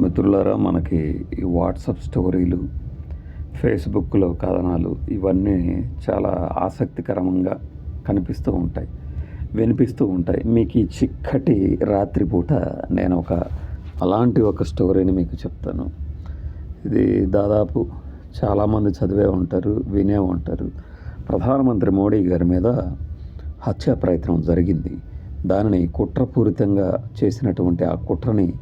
మిత్రులారా మనకి ఈ వాట్సాప్ స్టోరీలు ఫేస్బుక్లో కథనాలు ఇవన్నీ చాలా ఆసక్తికరంగా కనిపిస్తూ ఉంటాయి వినిపిస్తూ ఉంటాయి. మీకు ఈ చిక్కటి రాత్రిపూట నేను ఒక అలాంటి ఒక స్టోరీని మీకు చెప్తాను. ఇది దాదాపు చాలామంది చదివే ఉంటారు వినే ఉంటారు. ప్రధానమంత్రి మోడీ గారి మీద హత్యా ప్రయత్నం జరిగింది. దానిని కుట్రపూరితంగా చేసినటువంటి ఆ కుట్రని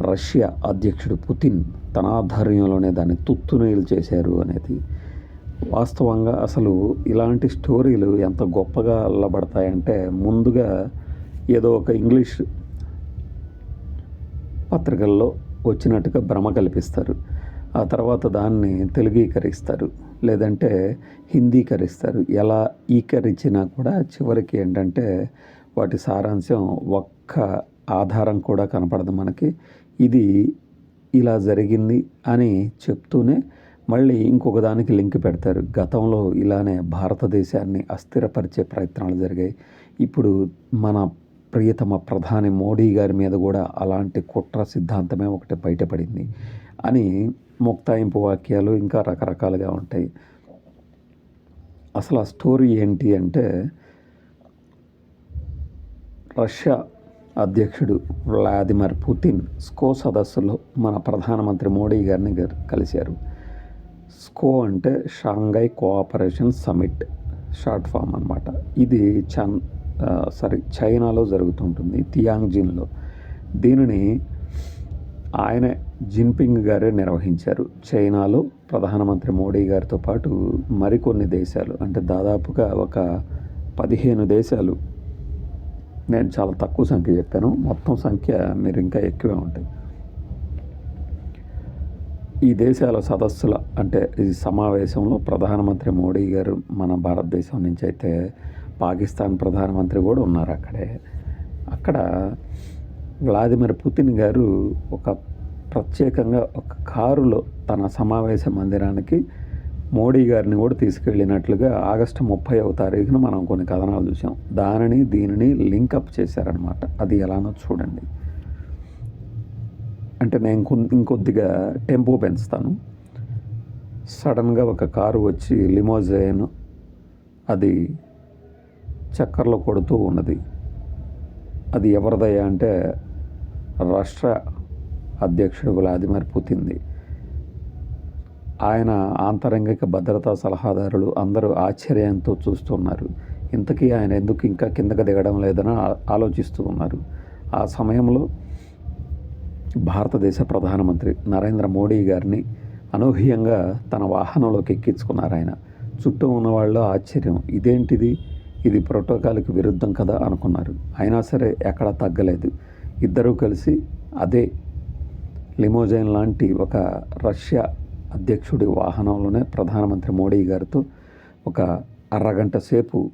రష్యా అధ్యక్షుడు పుతిన్ తన ఆధ్వర్యంలోనే దాన్ని తుత్తునీలు చేశారు అనేది వాస్తవంగా అసలు ఇలాంటి స్టోరీలు ఎంత గొప్పగా అల్లబడతాయంటే ముందుగా ఏదో ఒక ఇంగ్లీష్ పత్రికల్లో వచ్చినట్టుగా భ్రమ కల్పిస్తారు. ఆ తర్వాత దాన్ని తెలుగీకరిస్తారు. లేదంటే హిందీకరిస్తారు. ఎలా ఈకరించినా కూడా చివరికి ఏంటంటే వాటి సారాంశం ఒక్క ఆధారం కూడా కనపడదు మనకి. ఇది ఇలా జరిగింది అని చెప్తూనే మళ్ళీ ఇంకొక దానికి లింక్ పెడతారు. గతంలో ఇలానే భారతదేశాన్ని అస్థిరపరిచే ప్రయత్నాలు జరిగాయి. ఇప్పుడు మన ప్రియతమ ప్రధాని మోడీ గారి మీద కూడా అలాంటి కుట్ర సిద్ధాంతమే ఒకటి బయటపడింది అని ముక్తాయింపు వాక్యాలు ఇంకా రకరకాలుగా ఉంటాయి. అసలు ఆ స్టోరీ ఏంటి అంటే రష్యా అధ్యక్షుడు వ్లాదిమిర్ పుతిన్ స్కో సదస్సులో మన ప్రధానమంత్రి మోడీ గారిని కలిశారు. స్కో అంటే Shanghai cooperation summit short form అన్నమాట. ఇది చన్ సారీ చైనాలో జరుగుతుంటుంది తియాంగ్జిన్లో. దీనిని ఆయన జిన్పింగ్ గారే నిర్వహించారు. చైనాలో ప్రధానమంత్రి మోడీ గారితో పాటు మరికొన్ని దేశాలు అంటే దాదాపుగా ఒక పదిహేను దేశాలు నేను చాలా తక్కువ సంఖ్య చెప్పాను. మొత్తం సంఖ్య మీరు ఇంకా ఎక్కువే ఉంటాయి. ఈ దేశాల సదస్సుల అంటే ఈ సమావేశంలో ప్రధానమంత్రి మోడీ గారు మన భారతదేశం నుంచి అయితే పాకిస్తాన్ ప్రధానమంత్రి కూడా ఉన్నారు అక్కడే. అక్కడ వ్లాదిమిర్ పుతిన్ గారు ఒక ప్రత్యేకంగా ఒక కారులో తన సమావేశ మందిరానికి మోడీ గారిని కూడా తీసుకెళ్ళినట్లుగా ఆగస్టు ముప్పైవ తారీఖున మనం కొన్ని కథనాలు చూసాం దానిని దీనిని లింకప్ చేశారనమాట అది ఎలానో చూడండి. అంటే నేను కొన్- ఇంకొద్దిగా టెంపో పెంచుతాను. సడన్గా ఒక కారు వచ్చి లిమోజైన్ అది చక్కర్లో కొడుతూ ఉన్నది. అది ఎవరిదయ్యా అంటే రాష్ట్ర అధ్యక్షుడు వ్లాదిమిర్ పుతింది ఆయన ఆంతరంగిక భద్రతా సలహాదారులు అందరూ ఆశ్చర్యంతో చూస్తున్నారు. ఇంతకీ ఆయన ఎందుకు ఇంకా కిందకి దిగడం లేదని ఆలోచిస్తూ ఉన్నారు. ఆ సమయంలో భారతదేశ ప్రధానమంత్రి నరేంద్ర మోడీ గారిని అనూహ్యంగా తన వాహనంలోకి ఎక్కించుకున్నారు ఆయన. చుట్టూ ఉన్న వాళ్ళు ఆశ్చర్యం. ఇదేంటిది? ఇది ప్రోటోకాల్కి విరుద్ధం కదా అనుకున్నారు. అయినా సరే ఎక్కడా తగ్గలేదు. ఇద్దరూ కలిసి అదే లిమోజైన్ లాంటి ఒక రష్యా అధ్యక్షుడి వాహనంలోనే ప్రధానమంత్రి మోడీ గారితో ఒక అరగంట సేపు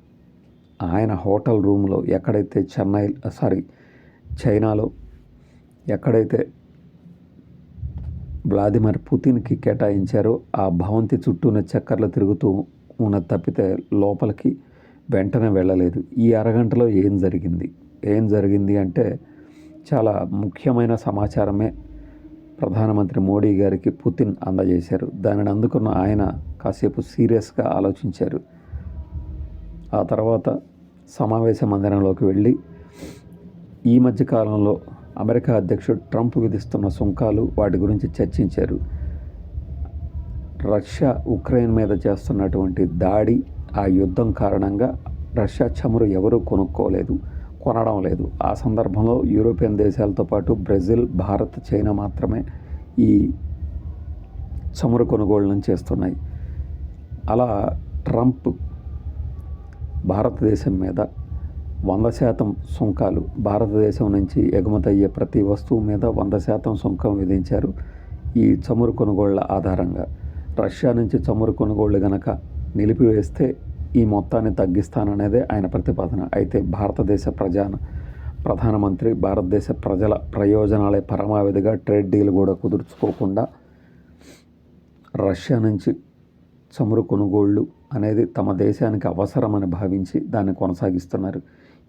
ఆయన హోటల్ రూమ్లో ఎక్కడైతే చెన్నై సారీ చైనాలో ఎక్కడైతే వ్లాదిమిర్ పుతిన్కి కేటాయించారో ఆ భవంతి చుట్టూన చక్కర్లు తిరుగుతూ ఉన్న తప్పితే లోపలికి వెంటనే వెళ్ళలేదు. ఈ అరగంటలో ఏం జరిగింది? ఏం జరిగింది అంటే చాలా ముఖ్యమైన సమాచారమే ప్రధానమంత్రి మోడీ గారికి పుతిన్ అందజేశారు. దానిని అందుకున్న ఆయన కాసేపు సీరియస్గా ఆలోచించారు. ఆ తర్వాత సమావేశ మందిరంలోకి వెళ్ళి ఈ మధ్యకాలంలో అమెరికా అధ్యక్షుడు ట్రంప్ విధిస్తున్న సుంకాలు వాటి గురించి చర్చించారు. రష్యా ఉక్రెయిన్ మీద చేస్తున్నటువంటి దాడి ఆ యుద్ధం కారణంగా రష్యా చమురు ఎవరూ కొనుక్కోలేదు. కొనడం లేదు. ఆ సందర్భంలో యూరోపియన్ దేశాలతో పాటు బ్రెజిల్ భారత్ చైనా మాత్రమే ఈ చమురు కొనుగోళ్ళను చేస్తున్నాయి. అలా ట్రంప్ భారతదేశం మీద వంద శాతం సుంకాలు భారతదేశం నుంచి ఎగుమతయ్యే ప్రతి వస్తువు మీద వంద శాతం సుంకం విధించారు ఈ చమురు కొనుగోళ్ళ ఆధారంగా. రష్యా నుంచి చమురు కొనుగోళ్ళు గనక నిలిపివేస్తే ఈ మొత్తాన్ని తగ్గిస్తాననేదే ఆయన ప్రతిపాదన. అయితే భారతదేశ ప్రజా ప్రధానమంత్రి భారతదేశ ప్రజల ప్రయోజనాలే పరమావధిగా ట్రేడ్ డీల్ కూడా కుదుర్చుకోకుండా రష్యా నుంచి చమురు కొనుగోళ్ళు అనేది తమ దేశానికి అవసరమని భావించి దాన్ని కొనసాగిస్తున్నారు.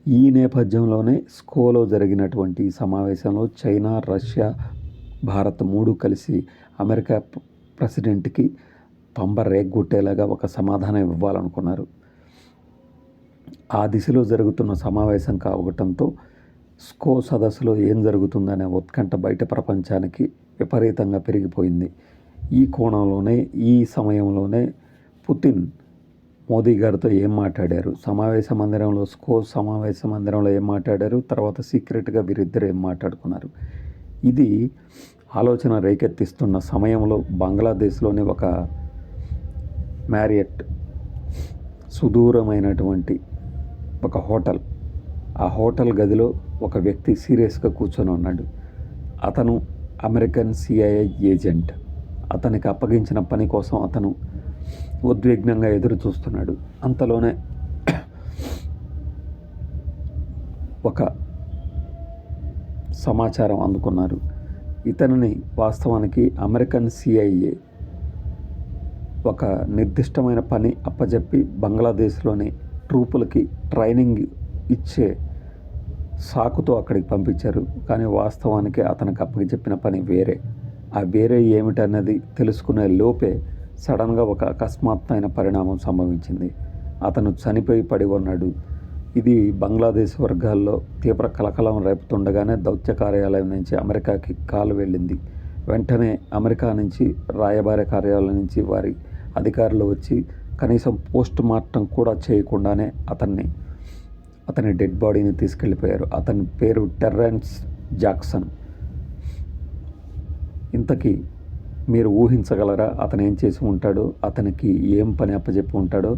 ఈ నేపథ్యంలోనే స్కోలో జరిగినటువంటి ఈ సమావేశంలో చైనా రష్యా భారత్ మూడు కలిసి అమెరికా ప్రెసిడెంట్కి పంబ రేగ్గొట్టేలాగా ఒక సమాధానం ఇవ్వాలనుకున్నారు. ఆ దిశలో జరుగుతున్న సమావేశం కావటంతో స్కో సదస్సులో ఏం జరుగుతుందనే ఉత్కంఠ బయట ప్రపంచానికి విపరీతంగా పెరిగిపోయింది. ఈ కోణంలోనే ఈ సమయంలోనే పుతిన్ మోదీ గారితో ఏం మాట్లాడారు? సమావేశ మందిరంలో స్కో సమావేశ మందిరంలో ఏం మాట్లాడారు? తర్వాత సీక్రెట్గా వీరిద్దరు ఏం మాట్లాడుకున్నారు? ఇది ఆలోచన రేకెత్తిస్తున్న సమయంలో బంగ్లాదేశ్లోని ఒక మ్యారియట్. సుదూరమైనటువంటి ఒక హోటల్. ఆ హోటల్ గదిలో ఒక వ్యక్తి సీరియస్గా కూర్చొని ఉన్నాడు. అతను అమెరికన్ సిఐఐ ఏజెంట్. అతనికి అప్పగించిన పని కోసం అతను ఉద్విగ్నంగా ఎదురు చూస్తున్నాడు. అంతలోనే ఒక సమాచారం అందుకున్నారు. ఇతనిని వాస్తవానికి అమెరికన్ సిఐఏ ఒక నిర్దిష్టమైన పని అప్పజెప్పి బంగ్లాదేశ్లోని ట్రూపులకి ట్రైనింగ్ ఇచ్చే సాకుతో అక్కడికి పంపించారు. కానీ వాస్తవానికి అతనికి అప్పకి చెప్పిన పని వేరే. ఆ వేరే ఏమిటన్నది తెలుసుకునే లోపే సడన్గా ఒక అకస్మాత్తైన పరిణామం సంభవించింది. అతను చనిపోయి పడి ఉన్నాడు. ఇది బంగ్లాదేశ్ వర్గాల్లో తీవ్ర కలకలం రేపుతుండగానే దౌత్య కార్యాలయం నుంచి అమెరికాకి కాలు వెళ్ళింది. వెంటనే అమెరికా నుంచి రాయబార కార్యాలయం నుంచి వారి అధికారులు వచ్చి కనీసం పోస్ట్ మార్టం కూడా చేయకుండానే అతన్ని అతని డెడ్ బాడీని తీసుకెళ్ళిపోయారు. అతని పేరు టెర్రెన్స్ జాక్సన్. ఇంతకీ మీరు ఊహించగలరా అతను ఏం చేసి ఉంటాడో అతనికి ఏం పని అప్పచెప్పి ఉంటాడో?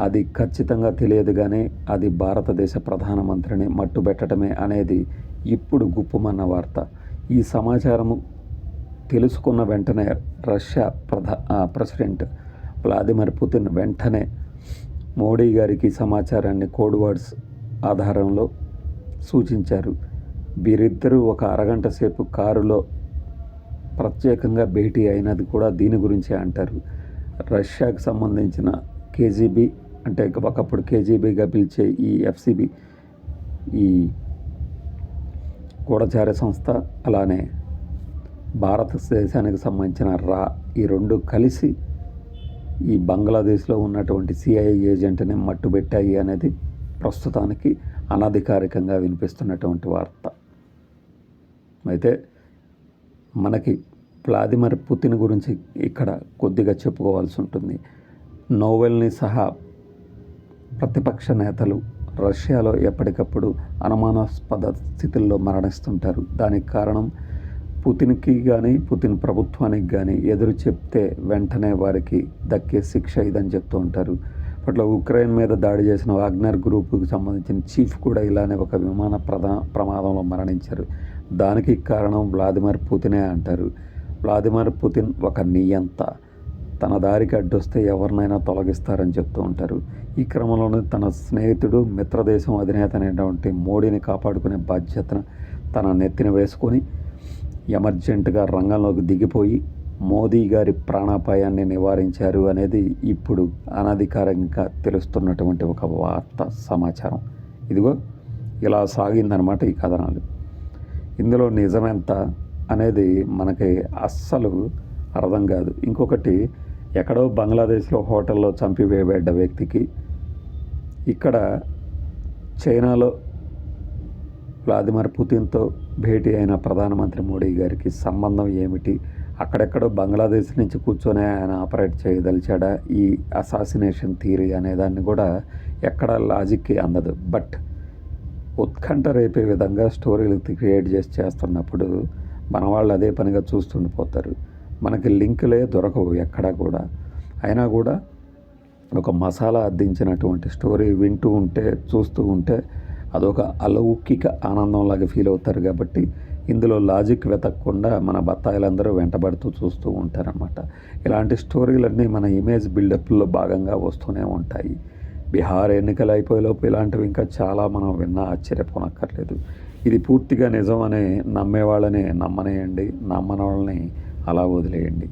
అది ఖచ్చితంగా తెలియదు కానీ అది భారతదేశ ప్రధానమంత్రిని మట్టుబెట్టడమే అనేది ఇప్పుడు గుప్పుమన్న వార్త. ఈ సమాచారము తెలుసుకున్న వెంటనే రష్యా ప్రధా ప్రెసిడెంట్ వ్లాదిమిర్ పుతిన్ వెంటనే మోడీ గారికి సమాచారాన్ని కోడ్ వర్డ్స్ ఆధారంలో సూచించారు. వీరిద్దరూ ఒక అరగంట సేపు కారులో ప్రత్యేకంగా భేటీ అయినది కూడా దీని గురించే అంటారు. రష్యాకు సంబంధించిన కేజీబీ అంటే ఒకప్పుడు కేజీబీగా పిలిచే ఈ ఎఫ్సిబి ఈ గూఢచార సంస్థ అలానే భారతదేశానికి సంబంధించిన రా ఈ రెండు కలిసి ఈ బంగ్లాదేశ్లో ఉన్నటువంటి సిఐఏ ఏజెంట్ని మట్టుబెట్టాయి అనేది ప్రస్తుతానికి అనధికారికంగా వినిపిస్తున్నటువంటి వార్త. అయితే మనకి వ్లాదిమిర్ పుతిన్ గురించి ఇక్కడ కొద్దిగా చెప్పుకోవాల్సి ఉంటుంది. నోవెల్ని సహా ప్రతిపక్ష నేతలు రష్యాలో ఎప్పటికప్పుడు అనుమానాస్పద స్థితుల్లో మరణిస్తుంటారు. దానికి కారణం పుతిన్కి కానీ పుతిన్ ప్రభుత్వానికి కానీ ఎదురు చెప్తే వెంటనే వారికి దక్కే శిక్ష ఇదని చెప్తూ ఉంటారు. అట్లా ఉక్రెయిన్ మీద దాడి చేసిన వాగ్నర్ గ్రూపుకి సంబంధించిన చీఫ్ కూడా ఇలానే ఒక విమాన ప్రదా ప్రమాదంలో మరణించారు. దానికి కారణం వ్లాదిమిర్ పుతినే అంటారు. వ్లాదిమిర్ పుతిన్ ఒక నియంత. తన దారికి అడ్డొస్తే ఎవరినైనా తొలగిస్తారని చెప్తూ ఉంటారు. ఈ క్రమంలోనే తన స్నేహితుడు మిత్రదేశం అధినేత అనేటువంటి మోడీని కాపాడుకునే బాధ్యతను తన నెత్తిన వేసుకొని ఎమర్జెంట్గా రంగంలోకి దిగిపోయి మోదీ గారి ప్రాణాపాయాన్ని నివారించారు అనేది ఇప్పుడు అనధికారికంగా తెలుస్తున్నటువంటి ఒక వార్త సమాచారం. ఇదిగో ఇలా సాగిందనమాట ఈ కథనాలు. ఇందులో నిజమెంత అనేది మనకి అస్సలు అర్థం కాదు. ఇంకొకటి ఎక్కడో బంగ్లాదేశ్లో హోటల్లో చంపివేయబడ్డ వ్యక్తికి ఇక్కడ చైనాలో వ్లాదిమిర్ పుతిన్తో భేటీ అయిన ప్రధానమంత్రి మోడీ గారికి సంబంధం ఏమిటి? అక్కడెక్కడో బంగ్లాదేశ్ నుంచి కూర్చొని ఆయన ఆపరేట్ చేయదలిచాడా? ఈ అసాసినేషన్ థియరీ అనేదాన్ని కూడా ఎక్కడ లాజిక్కి అందదు. బట్ ఉత్కంఠ రేపే విధంగా స్టోరీలు క్రియేట్ చేసి చేస్తున్నప్పుడు మన వాళ్ళు అదే పనిగా చూస్తుండిపోతారు మనకి లింకులే దొరకవు ఎక్కడా కూడా. అయినా కూడా ఒక మసాలా అద్దించినటువంటి స్టోరీ వింటూ ఉంటే చూస్తూ ఉంటే అదొక అలౌకిక ఆనందంలాగా ఫీల్ అవుతారు కాబట్టి ఇందులో లాజిక్ వెతకకుండా మన బత్తాయిలందరూ వెంటబడుతూ చూస్తూ ఉంటారనమాట ఇలాంటి స్టోరీలన్నీ మన ఇమేజ్ బిల్డప్లో భాగంగా వస్తూనే ఉంటాయి. బీహార్ ఎన్నికలు అయిపోయేలోపు ఇలాంటివి ఇంకా చాలా మనం విన్నా ఆశ్చర్యపోనక్కర్లేదు. ఇది పూర్తిగా నిజం అని నమ్మేవాళ్ళని నమ్మనేయండి నమ్మని వాళ్ళని అలా వదిలేయండి.